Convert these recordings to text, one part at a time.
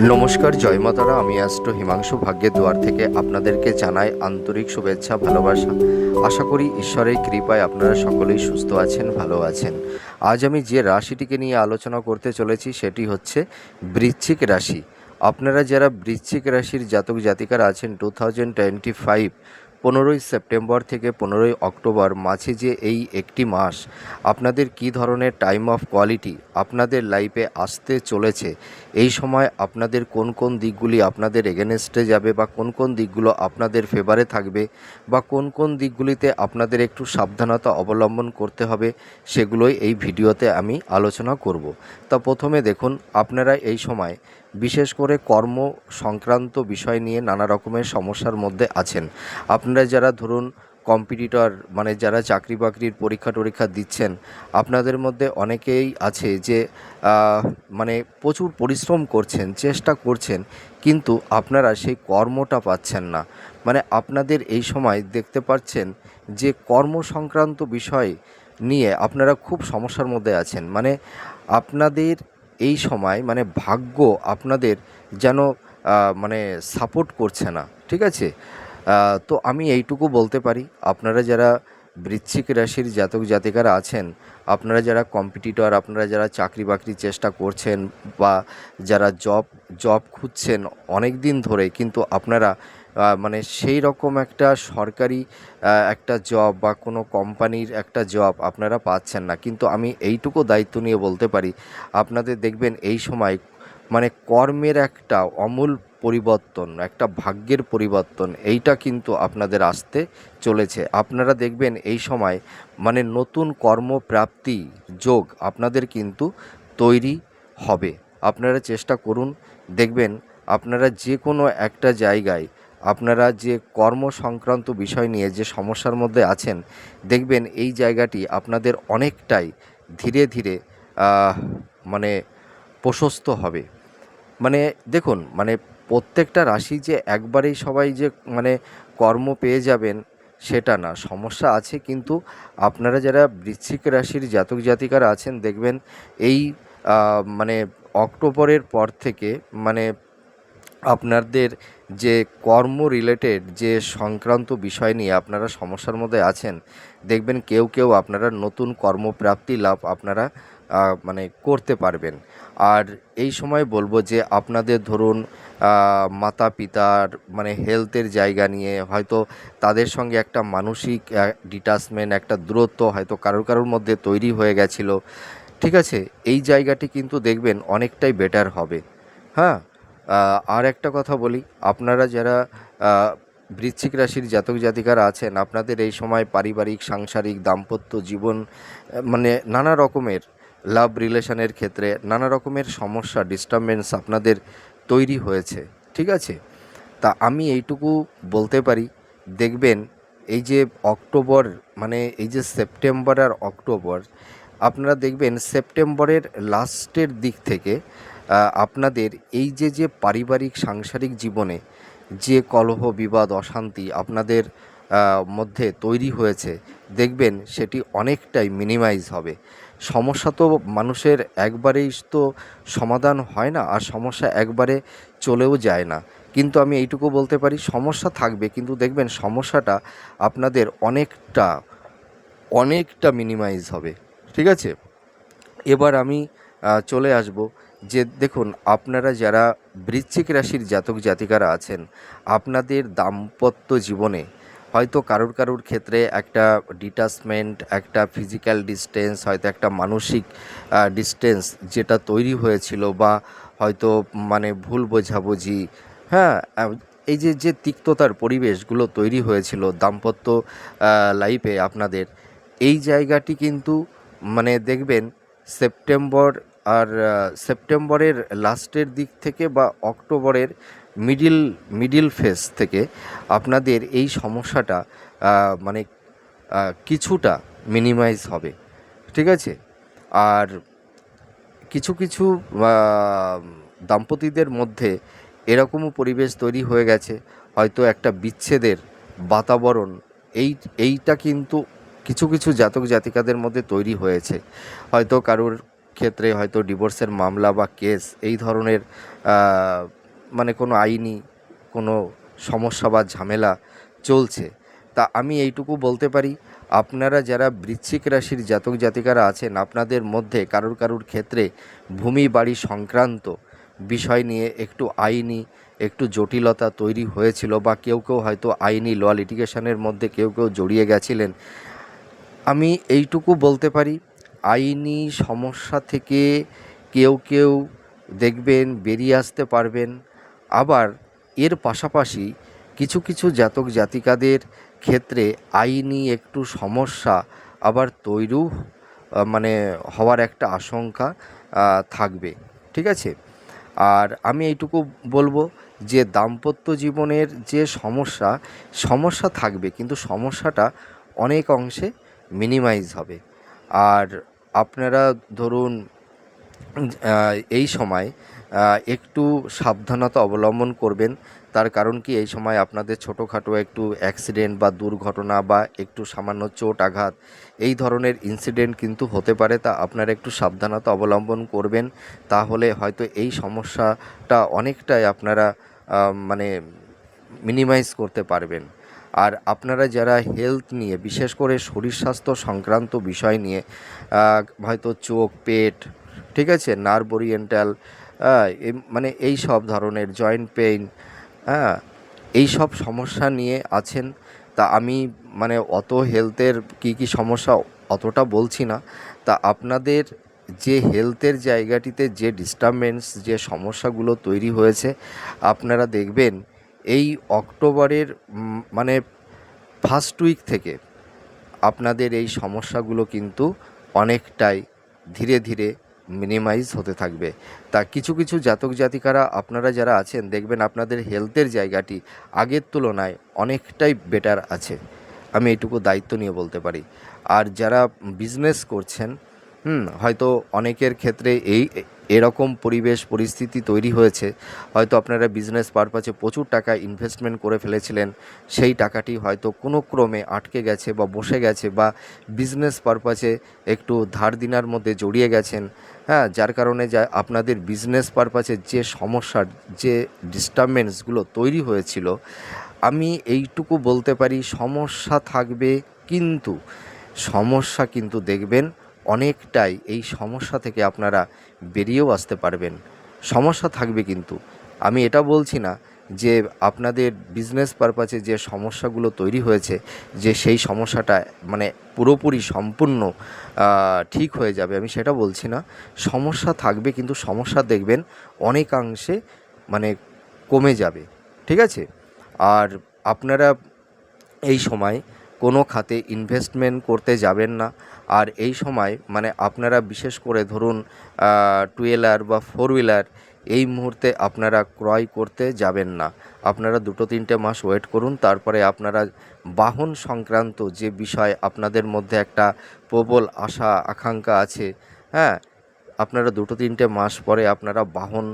নমস্কার, জয় মাতারা। আমি অ্যাস্ট্রো হিমাংশু ভাগ্যের দুয়ার থেকে আপনাদেরকে জানাই আন্তরিক শুভেচ্ছা, ভালোবাসা। আশা করি ঈশ্বরের কৃপায় আপনারা সকলেই সুস্থ আছেন, ভালো আছেন। আজ আমি যে রাশিটিকে নিয়ে আলোচনা করতে চলেছি সেটি হচ্ছে বৃশ্চিক রাশি। আপনারা যারা বৃশ্চিক রাশির জাতক জাতিকারা আছেন টু থাউজেন্ড টোয়েন্টি ফাইভ পনেরোই সেপ্টেম্বর থেকে পনেরোই অক্টোবর মাঝে যে এই একটি মাস, আপনাদের কী ধরনের টাইম অফ কোয়ালিটি আপনাদের লাইফে আসতে চলেছে? এই সময় আপনাদের কোন কোন দিকগুলি আপনাদের এগেনস্টে যাবে বা কোন কোন দিকগুলো আপনাদের ফেভারে থাকবে বা কোন কোন দিকগুলিতে আপনাদের একটু সাবধানতা অবলম্বন করতে হবে সেগুলোই এই ভিডিওতে আমি আলোচনা করব। তা প্রথমে দেখুন, আপনারা এই সময় বিশেষ করে কর্ম সংক্রান্ত বিষয় নিয়ে নানা রকমের সমস্যার মধ্যে আছেন। আপনারা যারা ধরুন কম্পিটিটর মানে যারা চাকরি বাকরির পরীক্ষা টরীক্ষা দিচ্ছেন, আপনাদের মধ্যে অনেকেই আছে যে মানে প্রচুর পরিশ্রম করছেন, চেষ্টা করছেন, কিন্তু আপনারা সেই কর্মটা পাচ্ছেন না। মানে আপনাদের এই সময় দেখতে পাচ্ছেন যে, কর্ম সংক্রান্ত বিষয় নিয়ে আপনারা খুব সমস্যার মধ্যে আছেন। মানে আপনাদের এই সময় মানে ভাগ্য আপনাদের যেন মানে সাপোর্ট করছে না, ঠিক আছে? তো আমি এইটুকু বলতে পারি, আপনারা যারা বৃশ্চিক রাশির জাতক জাতিকারা আছেন, আপনারা যারা কম্পিটিটর আপনারা যারা চাকরি বাকরি চেষ্টা করছেন বা যারা জব জব খুঁজছেন অনেক দিন ধরে, কিন্তু আপনারা মানে সেই রকম একটা সরকারি একটা জব বা কোনো কোম্পানির একটা জব আপনারা পাচ্ছেন না। কিন্তু আমি এইটুকু দায়িত্ব নিয়ে বলতে পারি, আপনাদের দেখবেন এই সময় মানে কর্মের একটা অমূল পরিবর্তন, একটা ভাগ্যের পরিবর্তন, এইটা কিন্তু আপনাদের আসতে চলেছে। আপনারা দেখবেন এই সময় মানে নতুন কর্মপ্রাপ্তি যোগ আপনাদের কিন্তু তৈরি হবে। আপনারা চেষ্টা করুন, দেখবেন আপনারা যে কোনো একটা জায়গায় আপনারা যে কর্ম সংক্রান্ত বিষয় নিয়ে যে সমস্যার মধ্যে আছেন, দেখবেন এই জায়গাটি আপনাদের অনেকটাই ধীরে ধীরে মানে প্রশস্ত হবে। মানে দেখুন মানে প্রত্যেকটা রাশি যে একবারেই সবাই যে মানে কর্ম পেয়ে যাবেন, সেটা না। সমস্যা আছে কিন্তু আপনারা যারা বৃশ্চিক রাশির জাতক জাতিকারা আছেন, দেখবেন এই মানে অক্টোবরের পর থেকে মানে আপনাদের যে কর্ম রিলেটেড যে সংক্রান্ত বিষয় নিয়ে আপনারা সমস্যার মধ্যে আছেন, দেখবেন কেউ কেউ আপনারা নতুন কর্মপ্রাপ্তি লাভ আপনারা মানে করতে পারবেন। আর এই সময় বলব যে আপনাদের ধরুন মাতা পিতার মানে হেলথের জায়গা নিয়ে হয়তো তাদের সঙ্গে একটা মানসিক ডিটাচমেন্ট একটা দূরত্ব হয়তো কারোর কারোর মধ্যে তৈরি হয়ে গেছিল। ঠিক আছে? এই জায়গাটি কিন্তু দেখবেন অনেকটাই বেটার হবে। হ্যাঁ? আর একটা কথা বলি, আপনারা যারা বৃশ্চিক রাশির জাতক জাতিকারা আছেন, আপনাদের এই সময় পারিবারিক, সাংসারিক, দাম্পত্য জীবন মানে নানা রকমের লাভ রিলেশনের ক্ষেত্রে নানা রকমের সমস্যা ডিস্টারবেন্স আপনাদের তৈরি হয়েছে, ঠিক আছে? তা আমি এইটুকু বলতে পারি, দেখবেন এই যে অক্টোবর মানে এই যে সেপ্টেম্বর আর অক্টোবর, আপনারা দেখবেন সেপ্টেম্বরের লাস্টের দিক থেকে আপনাদের এই যে যে পারিবারিক, সাংসারিক জীবনে যে কলহ, বিবাদ, অশান্তি আপনাদের মধ্যে তৈরি হয়েছে, দেখবেন সেটি অনেকটাই মিনিমাইজ হবে। সমস্যা তো মানুষের একবারেই তো সমাধান হয় না, আর সমস্যা একবারে চলেও যায় না। কিন্তু আমি এইটুকু বলতে পারি, সমস্যা থাকবে, কিন্তু দেখবেন সমস্যাটা আপনাদের অনেকটা অনেকটা মিনিমাইজ হবে। ঠিক আছে? এবার আমি চলে আসব। যে দেখুন, আপনারা যারা বৃশ্চিক রাশির জাতক জাতিকারা আছেন, আপনাদের দাম্পত্য জীবনে হয়তো কারোর কারোর ক্ষেত্রে একটা ডিটাচমেন্ট একটা ফিজিক্যাল ডিস্টেন্স হয়তো একটা মানসিক ডিস্টেন্স যেটা তৈরি হয়েছিল বা হয়তো মানে ভুল বোঝাবুঝি হ্যাঁ এই যে যে তিক্ততার পরিবেশগুলো তৈরি হয়েছিল দাম্পত্য লাইফে আপনাদের, এই জায়গাটি কিন্তু মানে দেখবেন সেপ্টেম্বর আর সেপ্টেম্বরের লাস্টের দিক থেকে বা অক্টোবরের মিডিল মিডিল ফেজ থেকে আপনাদের এই সমস্যাটা মানে কিছুটা মিনিমাইজ হবে। ঠিক আছে? আর কিছু কিছু দাম্পতিদের মধ্যে এরকমও পরিবেশ তৈরি হয়ে গেছে। হয়তো একটা বিচ্ছেদের বাতাবরণ এই, এইটা কিন্তু কিছু কিছু জাতক জাতিকাদের মধ্যে তৈরি হয়েছে। হয়তো কারোর ক্ষেত্রে হয়তো ডিভোর্সের মামলা বা কেস এই ধরনের মানে কোনো আইনি কোনো সমস্যা বা ঝামেলা চলছে। তা আমি এইটুকু বলতে পারি, আপনারা যারা বৃশ্চিক রাশির জাতক জাতিকারা আছেন, আপনাদের মধ্যে কারুর কারুর ক্ষেত্রে ভূমি বাড়ি সংক্রান্ত বিষয় নিয়ে একটু আইনি, একটু জটিলতা তৈরি হয়েছিল বা কেউ কেউ হয়তো আইনি ল লিটিগেশনের মধ্যে কেউ কেউ জড়িয়ে গেছিলেন। আমি এইটুকু বলতে পারি আইনি সমস্যা থেকে কেউ কেউ দেখবেন, বেরিয়ে আসতে পারবেন। আবার এর পাশাপাশি কিছু কিছু জাতক জাতিকাদের ক্ষেত্রে আইনি একটু সমস্যা আবার তৈরিও মানে হওয়ার একটা আশঙ্কা থাকবে। ঠিক আছে? আর আমি এইটুকু বলব যে, দাম্পত্য জীবনের যে সমস্যা সমস্যা থাকবে, কিন্তু সমস্যাটা অনেক অংশে মিনিমাইজ হবে। আর আপনারা ধরুন এই সময় একটু সাবধানতা অবলম্বন করবেন। তার কারণ কি, এই সময় আপনাদের ছোটোখাটো একটু অ্যাক্সিডেন্ট বা দুর্ঘটনা বা একটু সামান্য চোট আঘাত, এই ধরনের ইনসিডেন্ট কিন্তু হতে পারে। তা আপনারা একটু সাবধানতা অবলম্বন করবেন। তাহলে হয়তো এই সমস্যাটা অনেকটাই আপনারা মানে মিনিমাইজ করতে পারবেন। আর আপনারা যারা হেলথ নিয়ে, বিশেষ করে শরীর স্বাস্থ্য সংক্রান্ত বিষয় নিয়ে হয়তো চোখ, পেট, ঠিক আছে নার্ভ ওরিয়েন্টাল মানে এই সব ধরনের জয়েন্ট পেইন হ্যাঁ এই সব সমস্যা নিয়ে আছেন, তা আমি মানে অত হেলথের কী কী সমস্যা অতটা বলছি না, তা আপনাদের যে হেলথের জায়গাটিতে যে ডিস্টারবেন্স যে সমস্যাগুলো তৈরি হয়েছে, আপনারা দেখবেন এই অক্টোবরের মানে ফার্স্ট উইক থেকে আপনাদের এই সমস্যাগুলো কিন্তু অনেকটাই ধীরে ধীরে মিনিমাইজ হতে থাকবে। তা কিছু কিছু জাতক জাতিকারা, আপনারা যারা আছেন, দেখবেন আপনাদের হেলথের জায়গাটি আগের তুলনায় অনেকটাই বেটার আছে। আমি এটুকু দায়িত্ব নিয়ে বলতে পারি। আর যারা বিজনেস করছেন, হুম, হয়তো অনেকের ক্ষেত্রে এই এরকম পরিবেশ, পরিস্থিতি তৈরি হয়েছে। হয়তো আপনারা বিজনেস পারপাসে প্রচুর টাকা ইনভেস্টমেন্ট করে ফেলেছিলেন। সেই টাকাটি হয়তো কোনো ক্রমে আটকে গেছে বা বসে গেছে বা বিজনেস পারপাসে একটু ধার দিনার মধ্যে জড়িয়ে গেছেন। হ্যাঁ যার কারণে যা আপনাদের বিজনেস পারপাসে যে সমস্যার যে ডিস্টারবেন্সগুলো তৈরি হয়েছিল, আমি এইটুকু বলতে পারি, সমস্যা থাকবে কিন্তু, সমস্যা কিন্তু দেখবেন অনেকটাই এই সমস্যা থেকে আপনারা বেরিয়েও আসতে পারবেন। সমস্যা থাকবে কিন্তু। আমি এটা বলছি না যে আপনাদের বিজনেস পারপাসে যে সমস্যাগুলো তৈরি হয়েছে, যে সেই সমস্যাটা মানে পুরোপুরি সম্পূর্ণ ঠিক হয়ে যাবে, আমি সেটা বলছি না। সমস্যা থাকবে কিন্তু সমস্যা দেখবেন অনেকাংশে মানে কমে যাবে, ঠিক আছে? আর আপনারা এই সময় কোনো খাতে ইনভেস্টমেন্ট করতে যাবেন না। আর এই সময় মানে আপনারা বিশেষ করে ধরুন টু হুইলার বা ফোর হুইলার এই মুহূর্তে আপনারা ক্রয় করতে যাবেন না। আপনারা দুটো তিনটে মাস ওয়েট করুন, তারপরে আপনারা বাহন সংক্রান্ত যে বিষয় আপনাদের মধ্যে একটা প্রবল আশা, আকাঙ্ক্ষা আছে হ্যাঁ আপনারা দুটো তিনটে মাস পরে আপনারা বাহন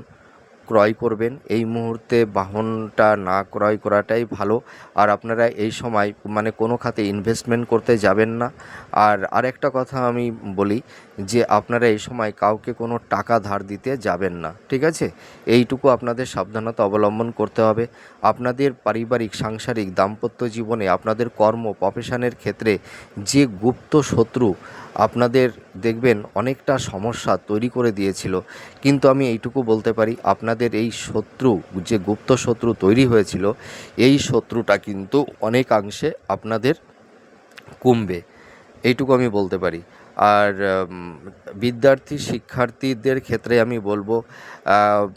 ক্রয় করবেন। এই মুহূর্তে বাহনটা না ক্রয় করাটাই ভালো। আর আপনারা এই সময় মানে কোনো খাতে ইনভেস্টমেন্ট করতে যাবেন না। আর আরেকটা কথা আমি বলি যে আপনারা এই সময় কাউকে কোনো টাকা ধার দিতে যাবেন না, ঠিক আছে? এইটুকু আপনাদের সাবধানতা অবলম্বন করতে হবে। আপনাদের পারিবারিক, সাংসারিক, দাম্পত্য জীবনে আপনাদের কর্ম প্রফেশনের ক্ষেত্রে যে গুপ্ত শত্রু আপনাদের, দেখবেন অনেকটা সমস্যা তৈরি করে দিয়েছিল। কিন্তু আমি এইটুকু বলতে পারি, আপনাদের এই শত্রু, যে গুপ্ত শত্রু তৈরি হয়েছিল, এই শত্রুটা কিন্তু অনেকাংশে আপনাদের কমবে। এইটুকু আমি বলতে পারি। আর বিদ্যার্থী শিক্ষার্থীদের ক্ষেত্রে আমি বলব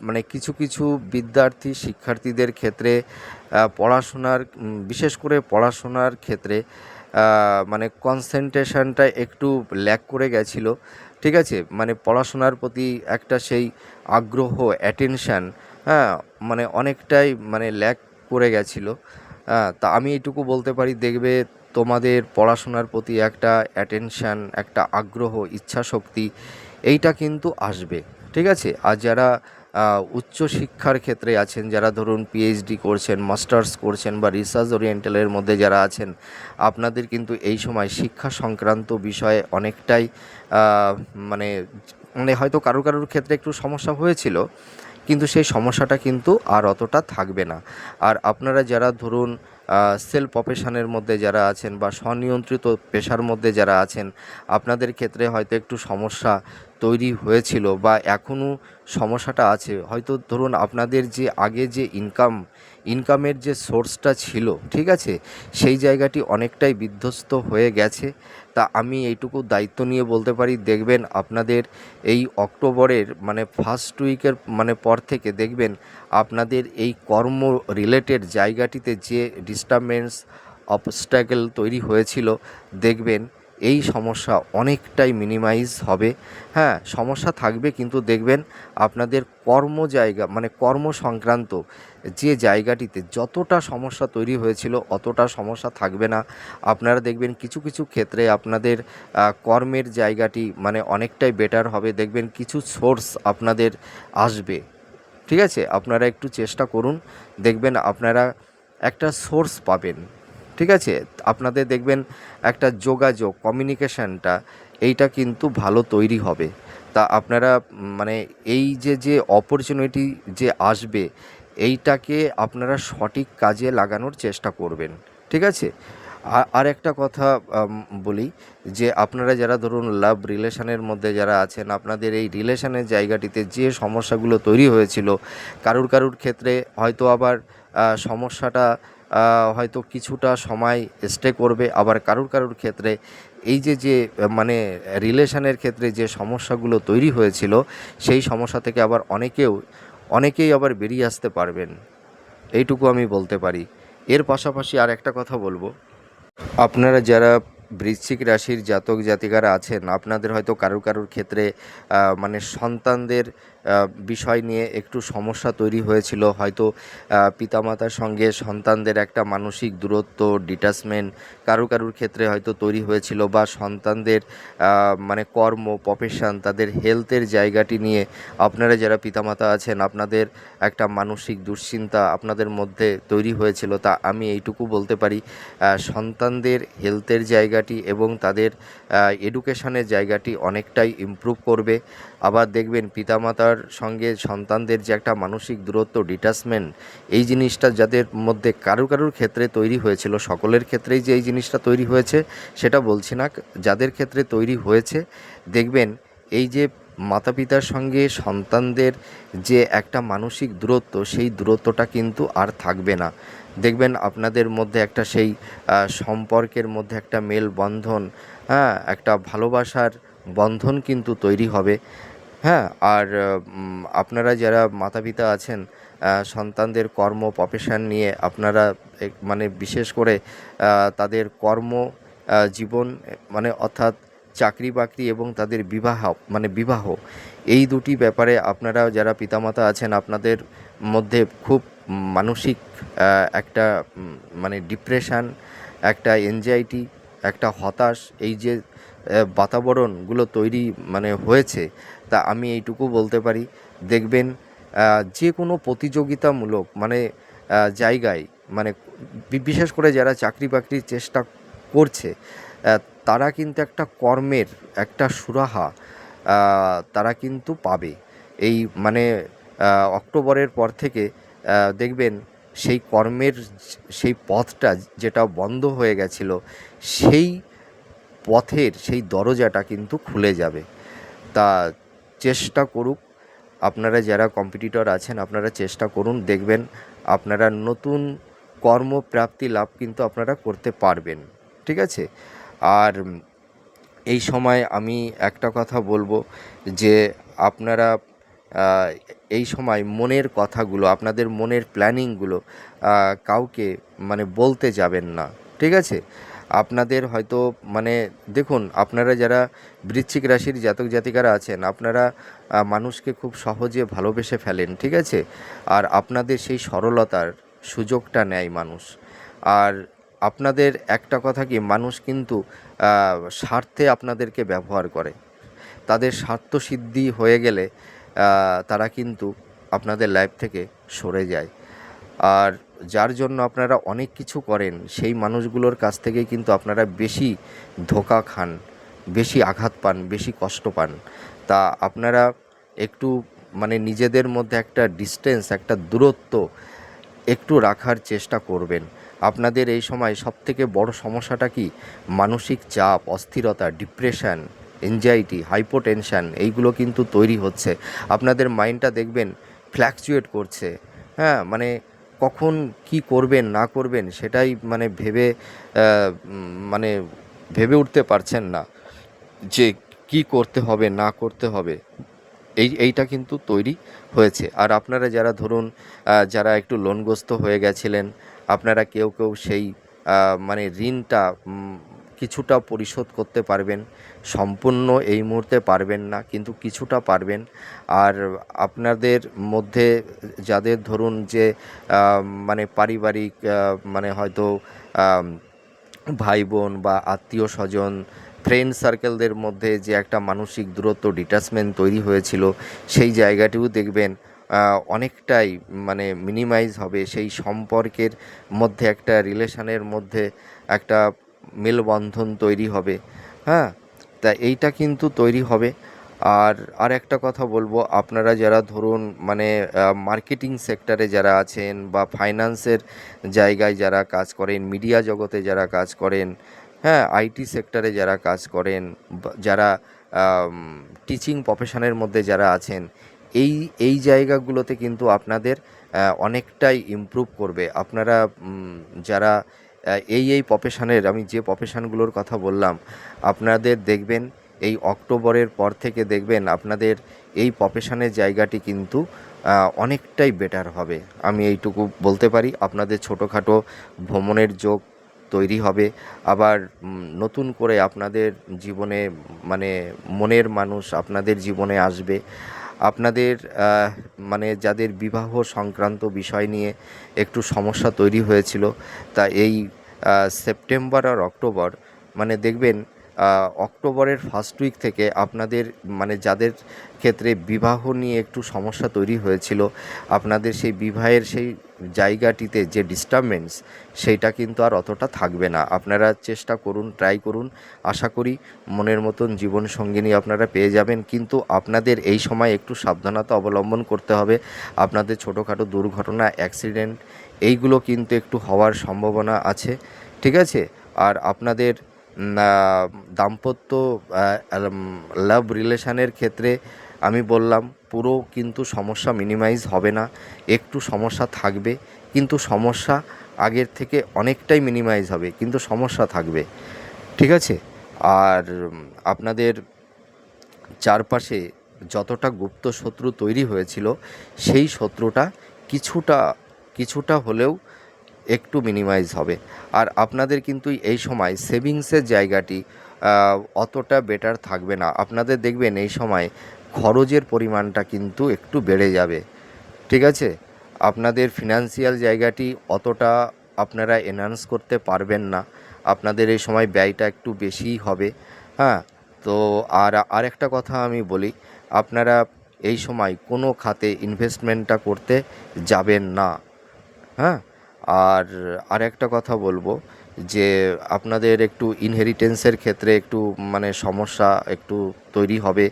মানে কিছু কিছু বিদ্যার্থী শিক্ষার্থীদের ক্ষেত্রে পড়াশোনার বিশেষ করে পড়াশোনার ক্ষেত্রে মানে কনসেন্ট্রেশনটা একটু ল্যাক করে গেছিল। ঠিক আছে? মানে পড়াশোনার প্রতি একটা সেই আগ্রহ অ্যাটেনশান হ্যাঁ মানে অনেকটাই মানে ল্যাক করে গেছিল। হ্যাঁ তা আমি এইটুকু বলতে পারি, দেখবে তোমাদের পড়াশোনার প্রতি একটা অ্যাটেনশান একটা আগ্রহ, ইচ্ছাশক্তি, এইটা কিন্তু আসবে, ঠিক আছে? আর যারা উচ্চশিক্ষার ক্ষেত্রে আছেন, যারা ধরুন পিএইচডি করছেন মাস্টার্স করছেন বা রিসার্চ ওরিয়েন্টালের মধ্যে যারা আছেন, আপনাদের কিন্তু এই সময় শিক্ষা সংক্রান্ত বিষয়ে অনেকটাই মানে মানে হয়তো কারও কারোর ক্ষেত্রে একটু সমস্যা হয়েছিল, কিন্তু সেই সমস্যাটা কিন্তু আর অতটা থাকবে না। আর আপনারা যারা ধরুন সেলফ প্রফেশনের মধ্যে যারা আছেন বা স্বনিয়ন্ত্রিত পেশার মধ্যে যারা আছেন, আপনাদের ক্ষেত্রে হয়তো একটু সমস্যা তৈরি হয়েছিল বা এখনও সমস্যাটা আছে। হয়তো ধরুন আপনাদের যে আগে যে ইনকাম ইনকামের যে সোর্সটা ছিল, ঠিক আছে? সেই জায়গাটি অনেকটাই বিধ্বস্ত হয়ে গেছে। তা আমি এইটুকু দায়িত্ব নিয়ে বলতে পারি, দেখবেন আপনাদের এই অক্টোবরের মানে ফার্স্ট উইকের মানে পর থেকে দেখবেন আপনাদের এই কর্ম রিলেটেড জায়গাটিতে যে ডিস্টারবেন্স অবস্ট্যাকেল তৈরি হয়েছিল, দেখবেন এই সমস্যা অনেকটাই মিনিমাইজ হবে। হ্যাঁ সমস্যা থাকবে কিন্তু দেখবেন আপনাদের কর্ম জায়গা মানে কর্ম সংক্রান্ত যে জায়গাটিতে যতটা সমস্যা তৈরি হয়েছিল অতটা সমস্যা থাকবে না। আপনারা দেখবেন কিছু কিছু ক্ষেত্রে আপনাদের কর্মের জায়গাটি মানে অনেকটাই বেটার হবে। দেখবেন কিছু সোর্স আপনাদের আসবে। ঠিক আছে? আপনারা একটু চেষ্টা করুন। দেখবেন আপনারা একটা সোর্স পাবেন। ঠিক আছে? আপনাদের দেখবেন একটা যোগাযোগ কমিউনিকেশানটা এইটা কিন্তু ভালো তৈরি হবে। তা আপনারা মানে এই যে যে অপরচুনিটি যে আসবে, এইটাকে আপনারা সঠিক কাজে লাগানোর চেষ্টা করবেন। ঠিক আছে? আর একটা কথা বলি যে, আপনারা যারা ধরুন লাভ রিলেশনের মধ্যে যারা আছেন, আপনাদের এই রিলেশনের জায়গাটিতে যে সমস্যাগুলো তৈরি হয়েছিল, কারুর কারুর ক্ষেত্রে হয়তো আবার সমস্যাটা হয়তো কিছুটা সময় স্টে করবে। আবার কারুর কারুর ক্ষেত্রে এই যে যে মানে রিলেশনের ক্ষেত্রে যে সমস্যাগুলো তৈরি হয়েছিল, সেই সমস্যা থেকে আবার অনেকেও, অনেকেই আবার বেরিয়ে আসতে পারবেন। এইটুকু আমি বলতে পারি। এর পাশাপাশি আর একটা কথা বলব। আপনারা যারা বৃশ্চিক রাশির জাতক জাতিকারা আছেন, আপনাদের হয়তো কারুর কারুর ক্ষেত্রে মানে সন্তানদের বিষয় নিয়ে একটু সমস্যা তৈরি হয়েছিল। হয়তো পিতামাতার সঙ্গে সন্তানদের একটা মানসিক দূরত্ব ডিটাচমেন্ট কারুর কারুর ক্ষেত্রে হয়তো তৈরি হয়েছিল বা সন্তানদের মানে কর্ম প্রফেশন তাদের হেলথের জায়গাটি নিয়ে আপনারা যারা পিতামাতা আছেন, আপনাদের একটা মানসিক দুশ্চিন্তা আপনাদের মধ্যে তৈরি হয়েছিল তা আমি এইটুকু বলতে পারি। সন্তানদের হেলথের জায়গাটি এবং তাদের এডুকেশনের জায়গাটি অনেকটাই ইমপ্রুভ করবে। আবার দেখবেন পিতামাতার সঙ্গে সন্তানদের যে একটা মানসিক দূরত্ব ডিটাচমেন্ট এই জিনিসটা যাদের মধ্যে কারুর কারুর ক্ষেত্রে তৈরি হয়েছিল, সকলের ক্ষেত্রেই যে এই জিনিসটা তৈরি হয়েছে, সেটা বলছি না। যাদের ক্ষেত্রে তৈরি হয়েছে, দেখবেন এই যে মাতা পিতার সঙ্গে সন্তানদের যে একটা মানসিক দূরত্ব, সেই দূরত্বটা কিন্তু আর থাকবে না। দেখবেন আপনাদের মধ্যে একটা সেই সম্পর্কের মধ্যে একটা মেল বন্ধন হ্যাঁ একটা ভালোবাসার বন্ধন কিন্তু তৈরি হবে। হ্যাঁ আর আপনারা যারা মাতা পিতা আছেন সন্তানদের কর্ম প্রফেশন নিয়ে আপনারা মানে বিশেষ করে তাদের কর্ম জীবন মানে অর্থাৎ চাকরি বাকরি এবং তাদের বিবাহ মানে বিবাহ, এই দুটি ব্যাপারে আপনারা যারা পিতামাতা আছেন, আপনাদের মধ্যে খুব মানসিক একটা মানে ডিপ্রেশন একটা এনজাইটি একটা হতাশ, এই যে বাতাবরণগুলো তৈরি মানে হয়েছে, তা আমি এইটুকু বলতে পারি। দেখবেন যে কোনো প্রতিযোগিতামূলক মানে জায়গায় মানে বিশেষ করে যারা চাকরি বাকরির চেষ্টা করছে তারা কিন্তু একটা কর্মের একটা সুরাহা তারা কিন্তু পাবে। এই মানে অক্টোবরের পর থেকে দেখবেন সেই কর্মের, সেই পথটা যেটা বন্ধ হয়ে গেছিল, সেই পথের সেই দরজাটা কিন্তু খুলে যাবে। তা চেষ্টা করুক। আপনারা যারা কম্পিটিটর আছেন, আপনারা চেষ্টা করুন, দেখবেন আপনারা নতুন কর্মপ্রাপ্তি লাভ কিন্তু আপনারা করতে পারবেন। ঠিক আছে? আর এই সময় আমি একটা কথা বলব যে আপনারা এই সময় মনের কথাগুলো, আপনাদের মনের প্ল্যানিংগুলো কাউকে মানে বলতে যাবেন না। ঠিক আছে? আপনাদের হয়তো মানে দেখুন, আপনারা যারা বৃশ্চিক রাশির জাতক জাতিকারা আছেন, আপনারা মানুষকে খুব সহজে ভালোবেসে ফেলেন, ঠিক আছে? আর আপনাদের সেই সরলতার সুযোগটা নেয় মানুষ। আর আপনাদের একটা কথা কি, মানুষ কিন্তু স্বার্থে আপনাদেরকে ব্যবহার করে। তাদের স্বার্থ সিদ্ধি হয়ে গেলে তারা কিন্তু আপনাদের লাইফ থেকে সরে যায়। আর যার জন্য আপনারা অনেক কিছু করেন, সেই মানুষগুলোর কাছ থেকে কিন্তু আপনারা বেশি ধোকা খান, বেশি আঘাত পান, বেশি কষ্ট পান। তা আপনারা একটু মানে নিজেদের মধ্যে একটা ডিস্টেন্স একটা দূরত্ব একটু রাখার চেষ্টা করবেন। আপনাদের এই সময় সবথেকে বড় সমস্যাটা কি? মানসিক চাপ, অস্থিরতা ডিপ্রেশন এনজাইটি হাইপোটেনশান এইগুলো কিন্তু তৈরি হচ্ছে। আপনাদের মাইন্ডটা দেখবেন ফ্ল্যাকচুয়েট করছে। হ্যাঁ মানে কখন কি করবেন, না করবেন সেটাই মানে ভেবে মানে ভেবে উঠতে পারছেন না যে কি করতে হবে, না করতে হবে। এই, এইটা কিন্তু তৈরি হয়েছে। আর আপনারা যারা ধরুন যারা একটু লোনগ্রস্ত হয়ে গেছিলেন, আপনারা কেউ কেউ সেই মানে ঋণটা কিছুটা পরিশোধ করতে পারবেন। সম্পূর্ণ এই মুহূর্তে পারবেন না, কিন্তু কিছুটা পারবেন। আর আপনাদের মধ্যে যাদের ধরুন যে মানে পারিবারিক মানে হয়তো ভাই বোন বা আত্মীয় স্বজন ফ্রেন্ড সার্কেলদের মধ্যে যে একটা মানসিক দূরত্ব ডিটাচমেন্ট তৈরি হয়েছিল, সেই জায়গাটিও দেখবেন অনেকটাই মানে মিনিমাইজ হবে। সেই সম্পর্কের মধ্যে একটা রিলেশনের মধ্যে একটা মেলবন্ধন তৈরি হবে। হ্যাঁ? তা এইটা কিন্তু তৈরি হবে। আর আর একটা কথা বলব, আপনারা যারা ধরুন মানে মার্কেটিং সেক্টরে যারা আছেন বা ফাইন্যান্সের জায়গায় যারা কাজ করেন মিডিয়া জগতে যারা কাজ করেন হ্যাঁ আইটি সেক্টরে যারা কাজ করেন যারা টিচিং প্রফেশনের মধ্যে যারা আছেন, এই এই জায়গাগুলোতে কিন্তু আপনাদের অনেকটাই ইমপ্রুভ করবে। আপনারা যারা এই এই প্রফেশনের আমি যে প্রফেশনগুলোর কথা বললাম, আপনাদের দেখবেন এই অক্টোবরের পর থেকে দেখবেন আপনাদের এই প্রফেশনের জায়গাটি কিন্তু অনেকটাই বেটার হবে। আমি এইটুকু বলতে পারি, আপনাদের ছোটোখাটো ভ্রমণের যোগ তৈরি হবে। আবার নতুন করে আপনাদের জীবনে মানে মনের মানুষ আপনাদের জীবনে আসবে। আপনাদের মানে যাদের বিবাহ সংক্রান্ত বিষয় নিয়ে একটু সমস্যা তৈরি হয়েছিল, তা এই সেপ্টেম্বর আর অক্টোবর মানে দেখবেন অক্টোবরের ফার্স্ট উইক থেকে আপনাদের মানে যাদের ক্ষেত্রে বিবাহ নিয়ে একটু সমস্যা তৈরি হয়েছিল, আপনাদের সেই বিবাহের সেই জায়গাটিতে যে ডিস্টারবেন্স সেইটা কিন্তু আর অতটা থাকবে না। আপনারা চেষ্টা করুন ট্রাই করুন। আশা করি মনের মতন জীবন সঙ্গিনী আপনারা পেয়ে যাবেন। কিন্তু আপনাদের এই সময় একটু সাবধানতা অবলম্বন করতে হবে। আপনাদের ছোটোখাটো দুর্ঘটনা অ্যাক্সিডেন্ট এইগুলো কিন্তু একটু হওয়ার সম্ভাবনা আছে। ঠিক আছে? আর আপনাদের দাম্পত্য লাভ রিলেশানের ক্ষেত্রে আমি বললাম, পুরো কিন্তু সমস্যা মিনিমাইজ হবে না। একটু সমস্যা থাকবে, কিন্তু সমস্যা আগের থেকে অনেকটাই মিনিমাইজ হবে, কিন্তু সমস্যা থাকবে। ঠিক আছে? আর আপনাদের চারপাশে যতটা গুপ্ত শত্রু তৈরি হয়েছিল, সেই শত্রুটা কিছুটা কিছুটা হলেও একটু মিনিমাইজ হবে। আর আপনাদের কিন্তু এই সময় সেভিংসের জায়গাটি অতটা বেটার থাকবে না। আপনাদের দেখবেন এই সময় খরচের পরিমাণটা কিন্তু একটু বেড়ে যাবে। ঠিক আছে? আপনাদের ফিনান্সিয়াল জায়গাটি অতটা আপনারা এনহান্স করতে পারবেন না। আপনাদের এই সময় ব্যয়টা একটু বেশিই হবে। হ্যাঁ? তো আর আরেকটা কথা আমি বলি, আপনারা এই সময় কোনো খাতে ইনভেস্টমেন্টটা করতে যাবেন না। হ্যাঁ? আর আরেকটা কথা বলব যে আপনাদের একটু ইনহেরিটেন্সের ক্ষেত্রে একটু মানে সমস্যা একটু তৈরি হবে।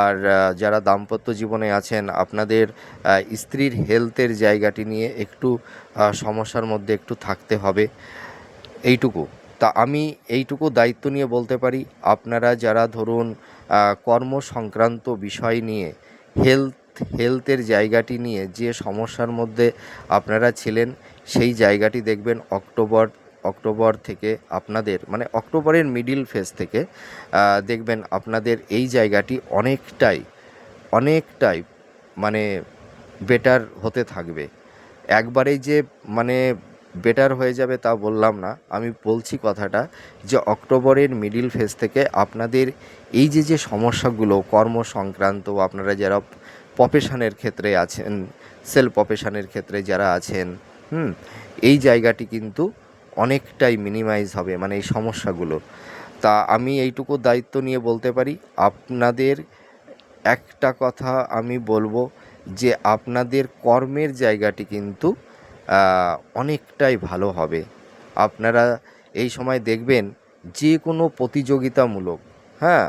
আর যারা দাম্পত্য জীবনে আছেন, আপনাদের স্ত্রীর হেলথের জায়গাটি নিয়ে একটু সমস্যার মধ্যে একটু থাকতে হবে। এইটুকু। তা আমি এইটুকু দায়িত্ব নিয়ে বলতে পারি, আপনারা যারা ধরুন কর্ম সংক্রান্ত বিষয় নিয়ে হেলথ হেলথের জায়গাটি নিয়ে যে সমস্যার মধ্যে আপনারা ছিলেন সেই জায়গাটি দেখবেন অক্টোবর অক্টোবর থেকে আপনাদের মানে অক্টোবরের মিডিল ফেজ থেকে দেখবেন আপনাদের এই জায়গাটি অনেকটাই অনেকটাই মানে বেটার হতে থাকবে। একবারেই যে মানে বেটার হয়ে যাবে তা বললাম না, আমি বলছি কথাটা যে অক্টোবরের মিডিল ফেজ থেকে আপনাদের এই যে যে সমস্যাগুলো কর্ম সংক্রান্ত আপনারা যারা প্রফেশনের ক্ষেত্রে আছেন সেল প্রফেশনের ক্ষেত্রে যারা আছেন হুম, এই জায়গাটি কিন্তু অনেকটাই মিনিমাইজ হবে মানে এই সমস্যাগুলো। তা আমি এইটুকু দায়িত্ব নিয়ে বলতে পারি, আপনাদের একটা কথা আমি বলব যে আপনাদের কর্মের জায়গাটি কিন্তু অনেকটাই ভালো হবে। আপনারা এই সময় দেখবেন যে কোনো প্রতিযোগিতামূলক হ্যাঁ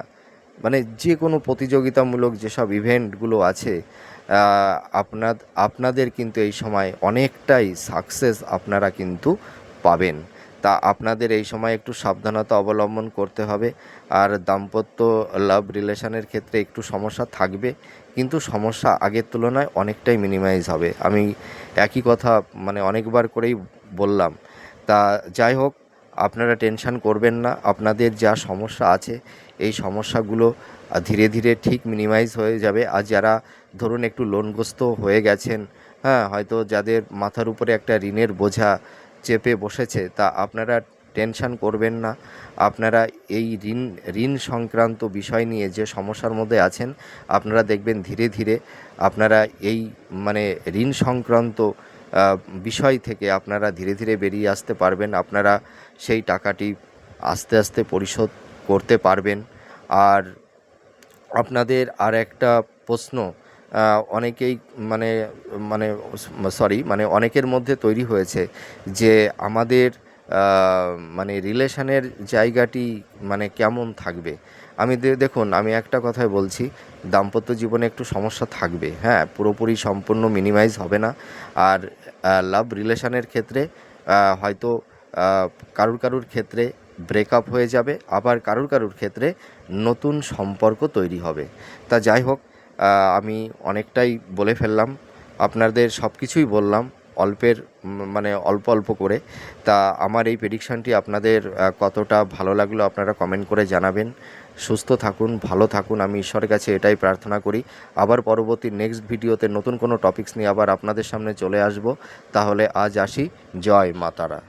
মানে যে কোনো প্রতিযোগিতামূলক যেসব ইভেন্টগুলো আছে আপনার আপনাদের কিন্তু এই সময় অনেকটাই সাকসেস আপনারা কিন্তু পাবেন। তা আপনাদের এই সময় একটু সাবধানতা অবলম্বন করতে হবে। আর দাম্পত্য লাভ রিলেশনের ক্ষেত্রে একটু সমস্যা থাকবে। কিন্তু সমস্যা আগের তুলনায় অনেকটাই মিনিমাইজ হবে। আমি একই কথা মানে অনেকবার করেই বললাম। তা যাই হোক, আপনারা টেনশন করবেন না। আপনাদের যা সমস্যা আছে এই সমস্যাগুলো ধীরে ধীরে ঠিক মিনিমাইজ হয়ে যাবে। আর যারা ধরুন একটু লোনগ্রস্ত হয়ে গেছেন হ্যাঁ হয়তো যাদের মাথার উপরে একটা ঋণের বোঝা চেপে বসেছে, তা আপনারা টেনশন করবেন না। আপনারা এই ঋণ ঋণ সংক্রান্ত বিষয় নিয়ে যে সমস্যার মধ্যে আছেন, আপনারা দেখবেন ধীরে ধীরে আপনারা এই মানে ঋণ সংক্রান্ত বিষয় থেকে আপনারা ধীরে ধীরে বেরিয়ে আসতে পারবেন। আপনারা সেই টাকাটি আস্তে আস্তে পরিশোধ করতে পারবেন। আর আপনাদের আর একটা প্রশ্ন অনেকেই মানে মানে সরি মানে অনেকের মধ্যে তৈরি হয়েছে যে আমাদের মানে রিলেশনের জায়গাটি মানে কেমন থাকবে। আমি দেখুন, আমি একটা কথাই বলছি, দাম্পত্য জীবনে একটু সমস্যা থাকবে হ্যাঁ পুরোপুরি সম্পূর্ণ মিনিমাইজ হবে না। আর লাভ রিলেশনের ক্ষেত্রে হয়তো কারুর কারুর ক্ষেত্রে ব্রেকআপ হয়ে যাবে, আবার কারুর কারুর ক্ষেত্রে নতুন সম্পর্ক তৈরি হবে। তা যাই হোক আমি অনেকটাই বলে ফেললাম, আপনাদের সব কিছুই বললাম, অল্পের মানে অল্প অল্প করে। তা আমার এই প্রেডিকশানটি আপনাদের কতটা ভালো লাগল আপনারা কমেন্ট করে জানাবেন। সুস্থ থাকুন, ভালো থাকুন, আমি ঈশ্বরের কাছে এটাই প্রার্থনা করি। আবার পরবর্তী নেক্সট ভিডিওতে নতুন কোনো টপিকস নিয়ে আবার আপনাদের সামনে চলে আসব। তাহলে আজ আসি, জয় মাতারা।